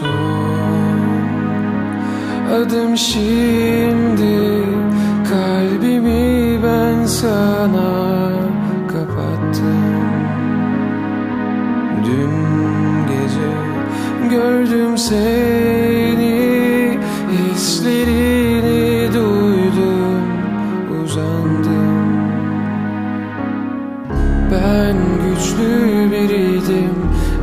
son. Adım şimdi kalbimi ben sana kapattım. Dün gece gördüm seni hislerini duydum uzandım. Ben güçlü biriydim.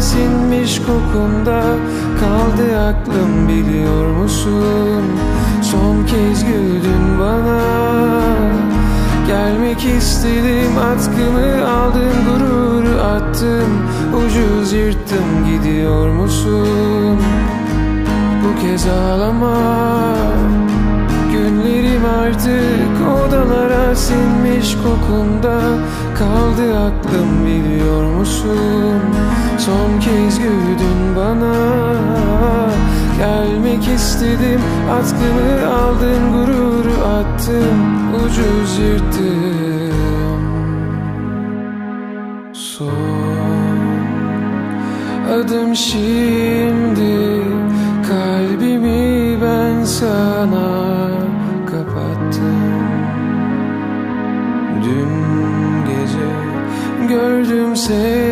sinmiş kokunda Kaldı aklım biliyor musun? Son kez güldün bana. Gelmek istedim atkımı aldım gururu attım Ucuz yırttım gidiyor musun? Bu kez ağlama. Günlerim artık odalara sinmiş kokunda Kaldı aklım biliyor musun Son kez güldün bana. Gelmek istedim atkımı aldın gururu attım Ucuz yırttım Son adım şimdi Kalbimi ben sana kapattım. Dün gece gördüm seni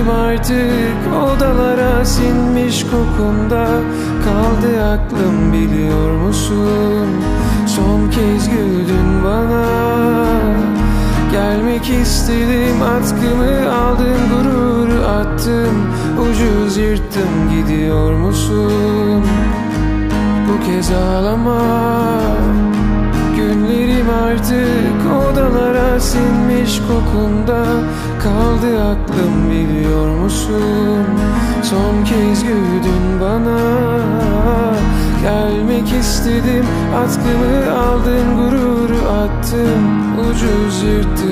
Günlerim artık odalara sinmiş kokunda. Kaldı aklım biliyor musun? Son kez güldün bana. Gelmek istedim atkımı aldın gururu attım Ucuz yırttım gidiyor musun? Bu kez ağlama. Günlerim artık sinmiş kokunda Kaldı aklım biliyor musun? Son kez güldün bana. Gelmek istedim atkımı aldın gururu attım Ucuz yırttım